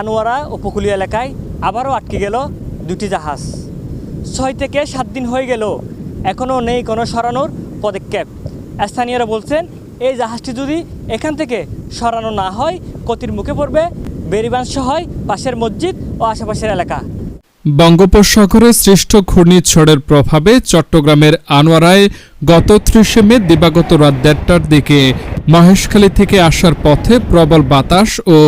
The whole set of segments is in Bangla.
আনোয়ারা উপকূলীয় এলাকায় আবারও আটকে গেল দুটি জাহাজ। ছয় থেকে সাত দিন হয়ে গেল, এখনও নেই কোনো সরানোর পদক্ষেপ। স্থানীয়রা বলছেন, এই জাহাজটি যদি এখান থেকে সরানো না হয়, ক্ষতির মুখে পড়বে বেরিবান সহায় পাশের মসজিদ ও আশেপাশের এলাকা। বঙ্গোপসাগরে সৃষ্ট ঘূর্ণিঝড়ের প্রভাবে চট্টগ্রামের আনোয়ারায় গত ত্রিশে মে দিবাগত রাত দেড়টার দিকে মহেশখালী থেকে আসার পথে প্রবল বাতাস ও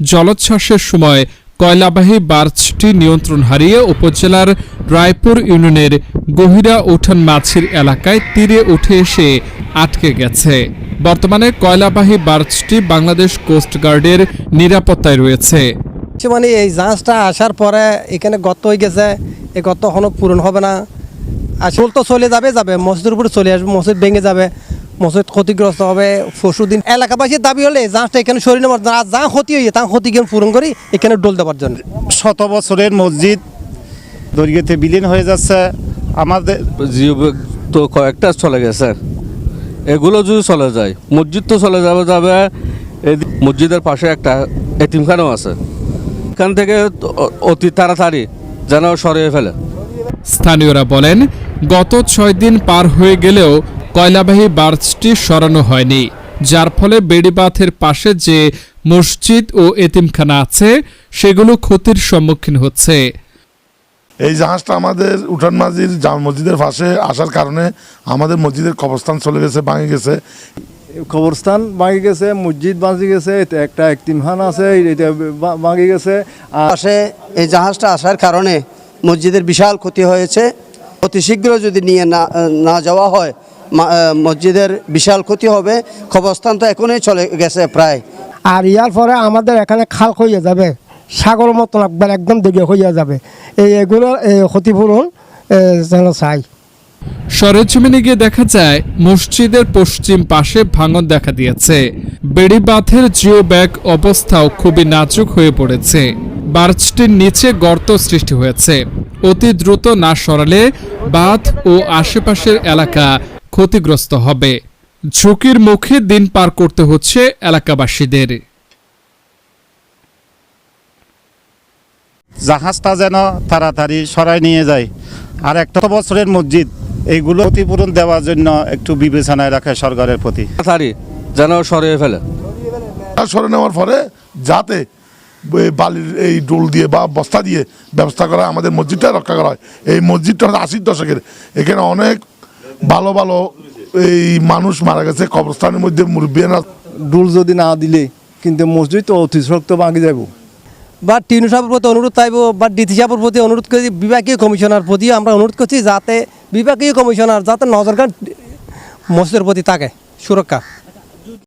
জলোচ্ছ্বাসের সময় কয়লাবাহী বার্চটি নিয়ন্ত্রণ হারিয়ে উপজেলার রায়পুর ইউনিয়নের গহিরা উঠান মাছির এলাকায় তীরে উঠে এসে আটকে গেছে। বর্তমানে কয়লাবাহী বার্চটি বাংলাদেশ কোস্টগার্ডের নিরাপত্তায় রয়েছে। মানে এই জাহাজটা আসার পরে এখানে গর্ত হয়ে গেছে। এই গর্ত এখনও পূরণ হবে না। আসল তো চলে যাবে যাবে। মসজিদের উপরে চলে আসবে, মসজিদ ভেঙে যাবে। মসজিদ ক্ষতিগ্রস্ত হবে পরশু দিন। এলাকাবাসীর দাবি হলে জাহাজটা এখানে সরিয়ে নেবার জন্য আর যা ক্ষতি হয়ে তা ক্ষতি পূরণ করি এখানে ডোল দেওয়ার জন্য। শত বছরের মসজিদ দৈর্ঘ্যতে বিলীন হয়ে যাচ্ছে। আমাদের জিও তো কয়েকটা চলে গেছে। এগুলো যদি চলে যায় মসজিদ তো চলে যাবে যাবে। এই মসজিদের পাশে একটা এতিমখানাও আছে। এখান থেকে অতি তাড়াতাড়ি যেন সরিয়ে ফেলে। স্থানীয়রা বলেন গত ছয় দিন পার হয়ে গেলেও কয়লাবাহী বার্চটি সরানো হয়নি যার ফলে বেড়িবাঁধের পাশে যে মসজিদ ও এতিমখানা আছে সেগুলো ক্ষতির সম্মুখীন হচ্ছে। এই জাহাজটা আমাদের উঠান মাঝির জামা মসজিদের পাশে আসার কারণে আমাদের মসজিদের কবরস্থান চলে গেছে ভাঙে গেছে। কবরস্থান ভাঙি গেছে মসজিদ ভাঙি গেছে একটা একতিমখান আছে এটা ভাঙি গেছে। পাশে এই জাহাজটা আসার কারণে মসজিদের বিশাল ক্ষতি হয়েছে। অতি শীঘ্র যদি নিয়ে না না যাওয়া হয় মসজিদের বিশাল ক্ষতি হবে কবরস্থান তো এখনই চলে গেছে প্রায়। আর ইয়ার পরে আমাদের এখানে খাল হয়ে যাবে সাগর মতো একবার একদম দিকে হয়ে যাবে। এই এগুলোর এই ক্ষতিপূরণ যেন চাই। সরেজমিনে গিয়ে দেখা যায় মসজিদের পশ্চিম পাশে ভাঙন দেখা দিয়েছে। বেড়িবাঁধের জিও ব্যাগ অবস্থাও খুবই নাজুক হয়ে পড়েছে। বার্চটির নিচে গর্ত সৃষ্টি হয়েছে। অতি দ্রুত না সরালে বাঁধ ও আশেপাশের এলাকা ক্ষতিগ্রস্ত হবে। ঝুঁকির মুখে দিন পার করতে হচ্ছে এলাকাবাসীদের। জাহাজটা যেন তাড়াতাড়ি সরাই নিয়ে যায়। আর একটা বছরের মসজিদ এইগুলো ক্ষতিপূরণ দেওয়ার জন্য একটু বিবেচনায় রাখে সরকারের প্রতি। তাড়াতাড়ি যেন সরিয়ে ফেলে। আর সরে নেওয়ার পরে যাতে বালির এই ডোল দিয়ে বা বস্তা দিয়ে ব্যবস্থা করা আমাদের মসজিদটা রক্ষা করা হয়। এই মসজিদটা হচ্ছে আশির দশকের। এখানে অনেক ভালো ভালো এই মানুষ মারা গেছে কবরস্থানের মধ্যে মুরব্বিয়ানা ডুল যদি না দিলে কিন্তু মসজিদ তো অতি শক্ত ভাঙি যাব। বা টিনু সাহেবের প্রতি অনুরোধ চাইব বা ডিসি সাহেবের প্রতি অনুরোধ করি বিভাগীয় কমিশনার প্রতি আমরা অনুরোধ করছি যাতে বিভাগীয় কমিশনার যাতে নজরকার মসজিদের প্রতি থাকে সুরক্ষা।